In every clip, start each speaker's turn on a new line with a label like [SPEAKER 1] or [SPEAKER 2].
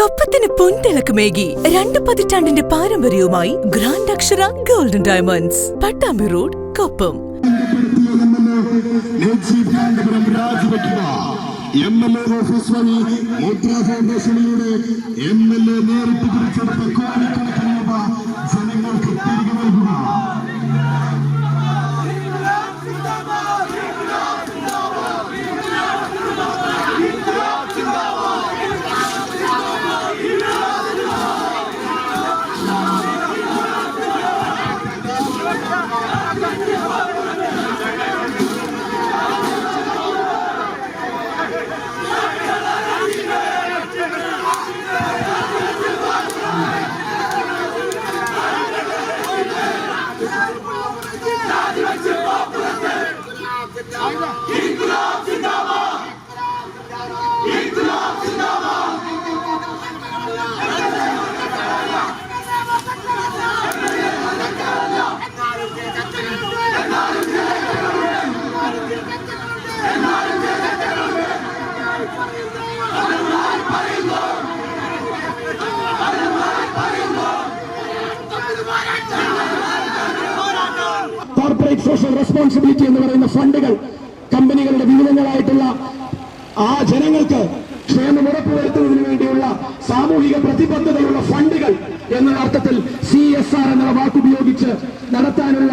[SPEAKER 1] കൊപ്പത്തിന് പൊൻതിളക്കമേകി രണ്ട് പതിറ്റാണ്ടിന്റെ പാരമ്പര്യവുമായി grand Akshara golden diamonds Pattambi road Koppam.
[SPEAKER 2] M L A office വഴി Mudra ഫൗണ്ടേഷനിലൂടെ M L A നേരിട്ട് പിടിച്ചെടുത്ത റെസ്പോൺസിബിലിറ്റി എന്ന് പറയുന്ന ഫണ്ടുകൾ കമ്പനികളുടെ വിവിധങ്ങളായിട്ടുള്ള ആ ജനങ്ങൾക്ക് ക്ഷേമം ഉറപ്പുവരുത്തുന്നതിന് വേണ്ടിയുള്ള സാമൂഹിക പ്രതിബദ്ധതയുള്ള ഫണ്ടുകൾ എന്ന അർത്ഥത്തിൽ സി എസ് ആർ എന്ന വാക്കുപയോഗിച്ച് നടത്താനുള്ള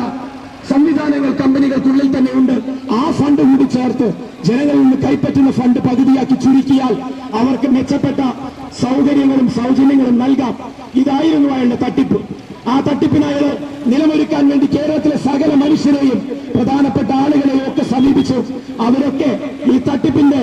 [SPEAKER 2] സംവിധാനങ്ങൾ കമ്പനികൾക്കുള്ളിൽ തന്നെ ഉണ്ട് ആ ഫണ്ട് കൂടി ചേർത്ത് ജനങ്ങളിൽ നിന്ന് കൈപ്പറ്റുന്ന ഫണ്ട് പകുതിയാക്കി ചുരുക്കിയാൽ അവർക്ക് മെച്ചപ്പെട്ട സൗകര്യങ്ങളും സൗജന്യങ്ങളും നൽകാം. ഇതായിരുന്നു അയാളുടെ തട്ടിപ്പ്. ആ തട്ടിപ്പിനയാൾ നിലമൊരുക്കാൻ വേണ്ടി കേരളത്തിലെ സകല മനുഷ്യരെയും പ്രധാനപ്പെട്ട ആളുകളെയും ഒക്കെ സമീപിച്ചു. അവരൊക്കെ ഈ തട്ടിപ്പിന്റെ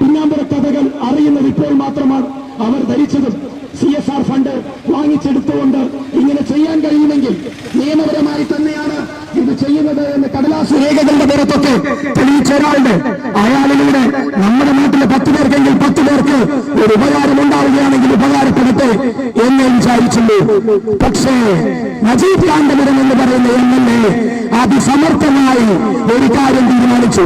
[SPEAKER 2] പിന്നാമ്പുറ കഥകൾ അറിയുന്നത് ഇപ്പോൾ മാത്രമാണ് അവർ ധരിച്ചതും. സി എസ് ആർ ഫണ്ട് വാങ്ങിച്ചെടുത്തുകൊണ്ട് ഇങ്ങനെ ചെയ്യാൻ കഴിയുമെങ്കിൽ നിയമപരമായി തന്നെയാണ് ഇത് ചെയ്യുന്നത് എന്ന് കടലാസ് രേഖകളുടെ പുറത്തൊക്കെ തെളിയിച്ച എന്ന് പറയുന്ന എം എൽ എ അതിസമർത്ഥമായി ഒരു കാര്യം തീരുമാനിച്ചു.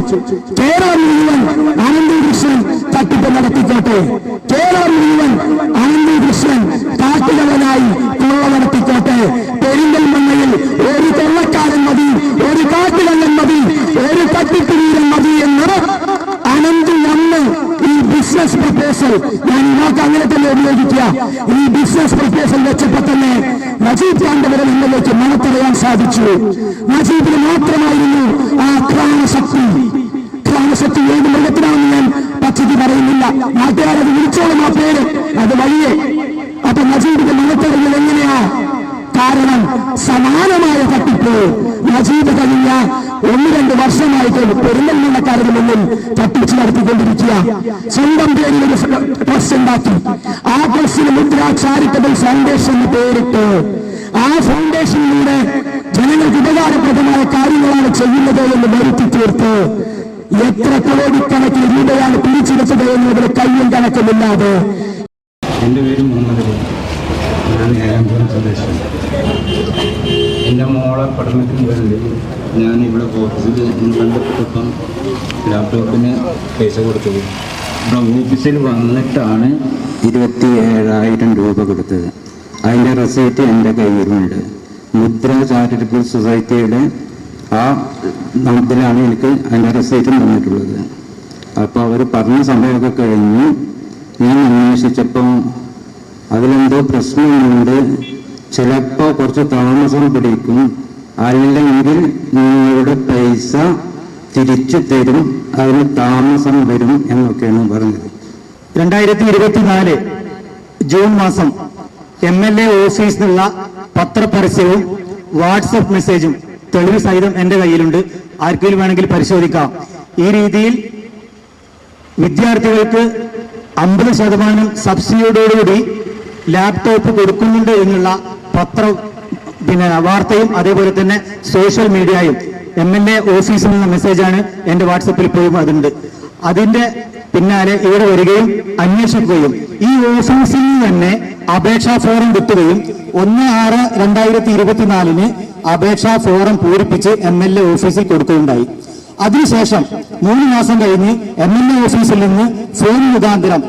[SPEAKER 2] കേരളം മുഴുവൻ അനന്തി കൃഷ്ണൻ തട്ടിപ്പ് നടത്തിക്കോട്ടെ. കേരളം മുഴുവൻ അനന്തി കൃഷ്ണൻ കാട്ടുകവനായി കൊള്ള നടത്തിക്കോട്ടെ. പെരിന്തൽമണ്ണയിൽ ഒരു കൊള്ളക്കാരൻ മതി ഒരു കാട്ടുകള്ളൻ മതി ഒരു തട്ടിപ്പ് വീരൻ മതി എന്ന് ബിസിനസ് പ്രപ്പോസൽ ഞാൻ നമുക്ക് അങ്ങനെ തന്നെ ഉപയോഗിക്കുക. ഈ ബിസിനസ് പ്രപ്പോസൽ വെച്ചപ്പോ തന്നെ നജീബ് ആണ്ടവരെ നിങ്ങളിലേക്ക് മണത്തറിയാൻ സാധിച്ചു. നജീബിന് മാത്രമായിരുന്നു ആ ക്രാമശക്തി. ക്രാമശക്തി ഏത് മൃഗത്തിനാണെന്ന് ഞാൻ പച്ചയ്ക്ക് പറയുന്നില്ല. നാട്ടുകാരത് വിളിച്ചോളും ആ പേര്. അത് വഴിയെ. അപ്പൊ നജീബിന്റെ മണത്തറിയൽ എങ്ങനെയാ? കാരണം സമാനമായ തട്ടിപ്പ്. നജീബ് കഴിഞ്ഞ ഒന്ന് രണ്ട് വർഷമായിട്ട് പെരുന്തൽമണ്ണക്കാരുടെ മുന്നിൽ തട്ടിച്ച് നടത്തിക്കൊണ്ടിരിക്കുക. സ്വന്തം പേരിൽ ഒരു ട്രസ്റ്റ് ഉണ്ടാക്കി. ആ ട്രസ്റ്റിന് മുദ്ര ചാരിറ്റബിൾ ഫൗണ്ടേഷൻ എന്ന് പേരിട്ട് ആ ഫൗണ്ടേഷനിലൂടെ ജനങ്ങൾക്ക് ഉപകാരപ്രദമായ കാര്യങ്ങളാണ് ചെയ്യുന്നത് എന്ന് വരുത്തി തീർത്ത് എത്ര കോടിക്കണക്കിന് രൂപയാണ് പിടിച്ചെടുത്തത് എന്നതിന് കയ്യും കണക്കുമില്ലാതെ
[SPEAKER 3] എന്റെ പേര് മുഹമ്മദ് ഞാൻ ഏഴാം സ്വദേശി എന്റെ മോളെ പഠനത്തിന് വേണ്ടി ഞാൻ ഇവിടെ ഓഫീസിൽ ബന്ധപ്പെട്ടപ്പം ലാപ്ടോപ്പിന് പൈസ കൊടുത്തത്. ഇവിടെ ഓഫീസിൽ വന്നിട്ടാണ് ഇരുപത്തി ഏഴായിരം രൂപ കൊടുത്തത്. അതിന്റെ റെസീറ്റ് എന്റെ കയ്യിലുണ്ട്. മുദ്ര ചാരിറ്റബിൾ സൊസൈറ്റിയുടെ ആ ഇതിലാണ് എനിക്ക് അതിന്റെ റെസീറ്റ് തന്നിട്ടുള്ളത്. അപ്പോൾ അവർ പറഞ്ഞ സമയമൊക്കെ കഴിഞ്ഞ് ഞാൻ അന്വേഷിച്ചപ്പോൾ അതിലെന്തോ പ്രശ്നമുണ്ട്. ചിലപ്പോൾ കുറച്ച് താമസം പിടിക്കും. അല്ലെങ്കിൽ നിങ്ങളുടെ പൈസ തിരിച്ചു തരും അതിന് താമസം വരും എന്നൊക്കെയാണ് പറഞ്ഞത്.
[SPEAKER 4] രണ്ടായിരത്തി ഇരുപത്തിനാല് ജൂൺ മാസം എം എൽ എ ഓഫീസിൽ നിന്നുള്ള പത്രപരസ്യവും വാട്സപ്പ് മെസ്സേജും തെളിവ് സഹിതം എന്റെ കയ്യിലുണ്ട്. ആർക്കെങ്കിലും വേണമെങ്കിൽ പരിശോധിക്കാം. ഈ രീതിയിൽ വിദ്യാർത്ഥികൾക്ക് അമ്പത് ശതമാനം സബ്സിഡിയോടുകൂടി ലാപ്ടോപ്പ് കൊടുക്കുന്നുണ്ട് എന്നുള്ള പത്ര പിന്നെ വാർത്തയും അതേപോലെ തന്നെ സോഷ്യൽ മീഡിയയും എം എൽ എ ഓഫീസിൽ നിന്ന മെസ്സേജാണ് എന്റെ വാട്സപ്പിൽ ഇപ്പോഴും അതുണ്ട് അതിന്റെ പിന്നാലെ ഇവിടെ വരികയും അന്വേഷിക്കുകയും ഈ ഓഫീസിൽ നിന്ന് തന്നെ അപേക്ഷാ ഫോറം കിട്ടുകയും ഒന്ന് ആറ് രണ്ടായിരത്തി ഇരുപത്തിനാലിന് അപേക്ഷാ ഫോറം പൂരിപ്പിച്ച് എം എൽ എ ഓഫീസിൽ കൊടുക്കുകയുണ്ടായി. അതിനുശേഷം മൂന്ന് മാസം കഴിഞ്ഞ് എം എൽ എ ഓഫീസിൽ നിന്ന് ഫോൺ മുഖാന്തരം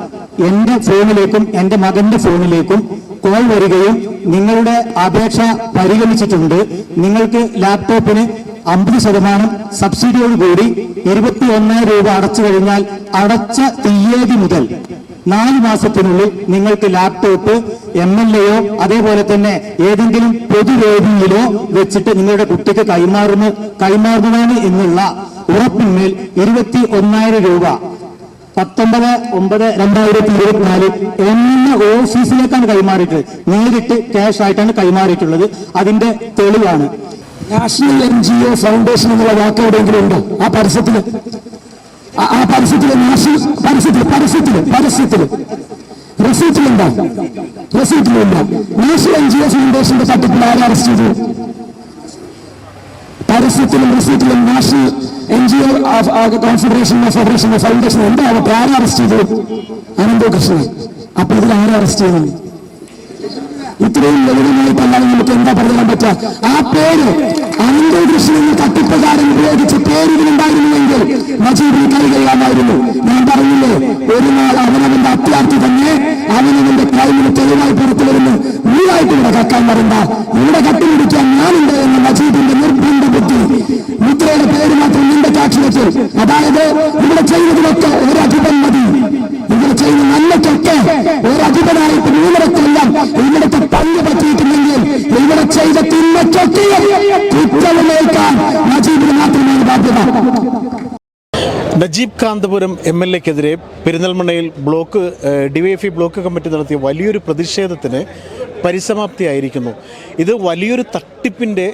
[SPEAKER 4] എന്റെ ഫോണിലേക്കും എന്റെ മകന്റെ ഫോണിലേക്കും കോൾ വരികയും നിങ്ങളുടെ അപേക്ഷ പരിഗണിച്ചിട്ടുണ്ട്. നിങ്ങൾക്ക് ലാപ്ടോപ്പിന് അമ്പത് ശതമാനം സബ്സിഡിയോടുകൂടി ഇരുപത്തി ഒന്ന് രൂപ അടച്ചു കഴിഞ്ഞാൽ അടച്ച തീയതി മുതൽ നാല് മാസത്തിനുള്ളിൽ നിങ്ങൾക്ക് ലാപ്ടോപ്പ് എം എൽ എയോ അതേപോലെ തന്നെ ഏതെങ്കിലും പൊതുവേദിയിലോ വെച്ചിട്ട് നിങ്ങളുടെ കുട്ടിക്ക് കൈമാറുന്നു കൈമാറുന്നതാണ് എന്നുള്ള ഉറപ്പിന്മേൽ ഇരുപത്തി ഒന്നായിരം രൂപ പത്തൊമ്പത് ഒമ്പത് രണ്ടായിരത്തി ഇരുപത്തിനാല് എന്ന ഓഫീസിലേക്കാണ് കൈമാറിയിട്ടുള്ളത്. നേരിട്ട് ക്യാഷ് ആയിട്ടാണ് കൈമാറിയിട്ടുള്ളത്. അതിന്റെ തെളിവാണ്.
[SPEAKER 2] National N G O foundation എന്നുള്ള വാക്ക് എവിടെയെങ്കിലും ഉണ്ടോ? ആ പരസ്യത്തിൽ. ആ- പരസ്യത്തിൽ നാഷണൽ പരസ്യത്തിൽ പരസ്യത്തിൽ പരസ്യത്തിൽ. റെസീറ്റിലുണ്ടോ റെസീറ്റിലില്ല നാഷണൽ എൻ ജി ഒ ഫൗണ്ടേഷന്റെ തട്ടിപ്പിൽ ആരെ അറസ്റ്റ് ചെയ്തു? പരസ്യത്തിലും റിസീറ്റിലും national N G O confederation federation foundation എന്താവട്ടെ ആരെ അറസ്റ്റ് ചെയ്തു അനന്തോ കൃഷ്ണൻ. അപ്പൊ ഇതിൽ ആരെ അറസ്റ്റ് ചെയ്തത് ഇത്രയും ലളിതമായിട്ടല്ലാതെ നമുക്ക് എന്താ പറയാൻ പറ്റുക? ആ പേര് അനന്തോ കൃഷ്ണൻ തട്ടിപ്പുകാരൻ ഉപയോഗിച്ച പേര് ഇതിലുണ്ടായിരുന്നുവെങ്കിൽ നജീബിന് കൈ കഴിയാമായിരുന്നു ഞാൻ പറഞ്ഞില്ലേ ഒരു നാൾ അവനവന്റെ അത്യാർത്ഥി തന്നെ അവനവന്റെ ക്രൈമിന് തെളിവായി പുറത്തു വരുന്നു. നീയായിട്ട് ഇവിടെ കക്കാൻ വരണ്ട ഇവിടെ കട്ടുപിടിക്കാൻ ഞാനുണ്ട് എന്ന നജീബിന്റെ നിർബന്ധ ബുദ്ധി നിന്റെ അതായത് ഇവിടെ ചെയ്യുന്നതിനൊക്കെ ഒരു മതി. ഇവിടെ ചെയ്യുന്ന നന്മയ്ക്കൊക്കെ ഒരു അധിപനായിട്ട് മൂന്നരക്കെല്ലാം ഇവിടുത്തെ പങ്ക് പറ്റിയിട്ടുണ്ടെങ്കിൽ ഇവിടെ ചെയ്ത തിന്മയ്ക്കൊക്കെ കുറ്റമേൽക്കാൻ നജീബിന് മാത്രമാണ് ബാധ്യത.
[SPEAKER 5] നജീബ് കാന്തപുരം എം എൽ എക്കെതിരെ പെരിന്തൽമണ്ണയിൽ ബ്ലോക്ക് ഡിവൈഎഫ്ഐ ബ്ലോക്ക് കമ്മിറ്റി നടത്തിയ വലിയൊരു പ്രതിഷേധത്തിന് പരിസമാപ്തിയായിരിക്കുന്നു. ഇത് വലിയൊരു തട്ടിപ്പിന്റെ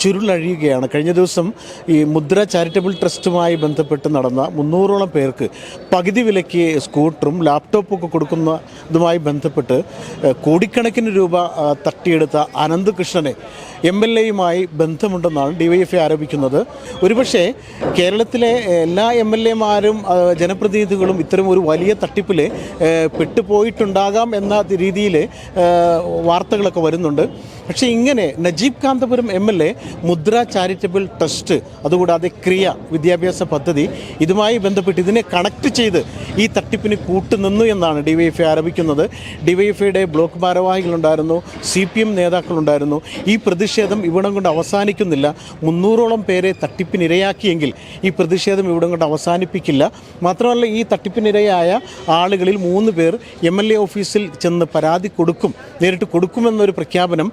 [SPEAKER 5] ചുരുളഴിയുകയാണ്. കഴിഞ്ഞ ദിവസം ഈ മുദ്ര ചാരിറ്റബിൾ ട്രസ്റ്റുമായി ബന്ധപ്പെട്ട് നടന്ന മുന്നൂറോളം പേർക്ക് പകുതി വിലയ്ക്ക് സ്കൂട്ടറും ലാപ്ടോപ്പും ഒക്കെ കൊടുക്കുന്നതുമായി ബന്ധപ്പെട്ട് കോടിക്കണക്കിന് രൂപ തട്ടിയെടുത്ത അനന്ത് കൃഷ്ണനെ എം എൽ എയുമായി ബന്ധമുണ്ടെന്നാണ് ഡിവൈഎഫ്ഐ ആരോപിക്കുന്നത്. ഒരുപക്ഷെ കേരളത്തിലെ എല്ലാ എം എൽ എമാരും ജനപ്രതിനിധികളും ഇത്തരം ഒരു വലിയ തട്ടിപ്പിൽ പെട്ടുപോയിട്ടുണ്ടാകാം എന്ന രീതിയിൽ വാർത്തകളൊക്കെ വരുന്നുണ്ട്. പക്ഷേ ഇങ്ങനെ Najeeb Kanthapuram M L A Mudra charitable trust അതുകൂടാതെ ക്രിയ വിദ്യാഭ്യാസ പദ്ധതി ഇതുമായി ബന്ധപ്പെട്ട് ഇതിനെ കണക്ട് ചെയ്ത് ഈ തട്ടിപ്പിന് കൂട്ടുനിന്നു എന്നാണ് ഡിവൈഎഫ്ഐ ആരോപിക്കുന്നത്. ഡിവൈഎഫ്ഐയുടെ ബ്ലോക്ക് ഭാരവാഹികളുണ്ടായിരുന്നു സി പി എം നേതാക്കളുണ്ടായിരുന്നു. ഈ പ്രതിഷേധം ഇവിടം കൊണ്ട് അവസാനിക്കുന്നില്ല. മുന്നൂറോളം പേരെ തട്ടിപ്പിനിരയാക്കിയെങ്കിൽ ഈ പ്രതിഷേധം ഇവിടം കൊണ്ട് അവസാനിപ്പിക്കില്ല. മാത്രമല്ല ഈ തട്ടിപ്പിനിരയായ ആളുകളിൽ മൂന്ന് പേർ എം എൽ എ ഓഫീസിൽ ചെന്ന് പരാതി കൊടുക്കും നേരിട്ട് കൊടുക്കുമെന്നൊരു പ്രഖ്യാപനം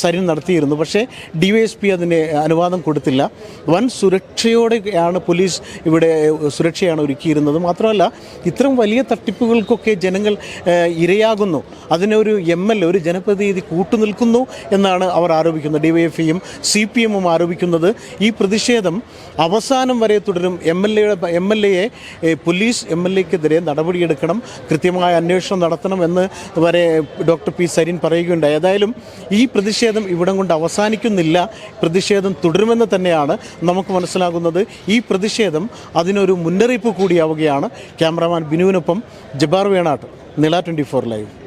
[SPEAKER 5] സരിൻ നടത്തിയിരുന്നു. പക്ഷേ ഡി വൈ എസ് പി അതിന് അനുവാദം കൊടുത്തില്ല. വൻ സുരക്ഷയോടെയാണ് പോലീസ് ഇവിടെ സുരക്ഷയാണ് ഒരുക്കിയിരുന്നത്. മാത്രമല്ല ഇത്തരം വലിയ തട്ടിപ്പുകൾക്കൊക്കെ ജനങ്ങൾ ഇരയാകുന്നു. അതിനൊരു എം എൽ എ ഒരു ജനപ്രതിനിധി കൂട്ടുനിൽക്കുന്നു എന്നാണ് അവർ ആരോപിക്കുന്നത്. ഡിവൈഎഫ്ഐയും സി പി എമ്മും ആരോപിക്കുന്നത്. ഈ പ്രതിഷേധം അവസാനം വരെ തുടരും. എം എൽ എയുടെ എം എൽ എയെ പോലീസ് എം എൽ എക്കെതിരെ നടപടിയെടുക്കണം. കൃത്യമായ അന്വേഷണം നടത്തണം എന്ന് വരെ ഡോക്ടർ പി സരിൻ പറയുകയുണ്ടായി. ഏതായാലും ഈ പ്രതിഷേധം ഇവിടം കൊണ്ട് അവസാനിക്കുന്നില്ല. പ്രതിഷേധം തുടരുമെന്ന് തന്നെയാണ് നമുക്ക് മനസ്സിലാകുന്നത്. ഈ പ്രതിഷേധം അതിനൊരു മുന്നറിയിപ്പ് കൂടിയാവുകയാണ്. ക്യാമറാമാൻ ബിനുവിനൊപ്പം ജബാർ വേണാട്ട് നില ട്വന്റി ഫോർ ലൈവ്.